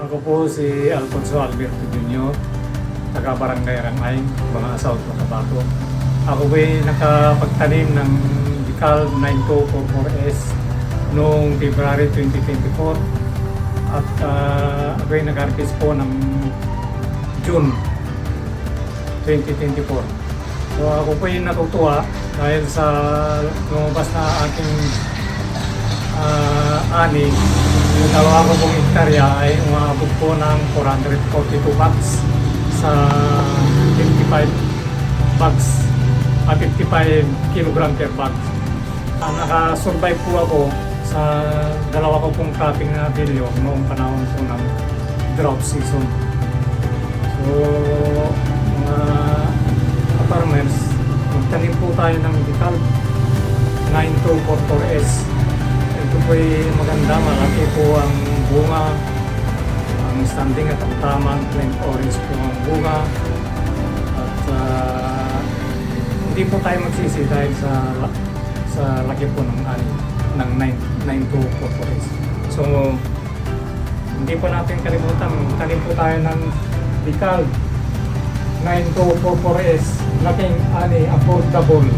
Ako po si Alfonso Alberto Jr., taga Barangay Rangay, mga South Cotabato. Ako po ay nakapagtanim ng Decal 9244S noong February 2024 at ah, ako ay nag-harvest po ng June 2024. So ako po ay natutuwa dahil sa lumabas na aking ah, ani, yung dalawa ko pong hektarya ay umabot po ng 442 bags sa 55 bags, ah, 55 kilogram per bag. Ah, nakasurvive po ako sa dalawa ko pong cropping na bilyo noong panahon po ng drought season. So, mga farmers, magtanim po tayo ng Decal 9244S. Ito po ay maganda, malaki po ang bunga, ang standing at ang tamang plant orange po ang bunga. At ah, hindi po tayo magsisi dahil sa sa laki po ng ani ng 9244S. So, hindi po natin kalimutan, tanim po tayo ng Decal 9244S, laking ani, affordable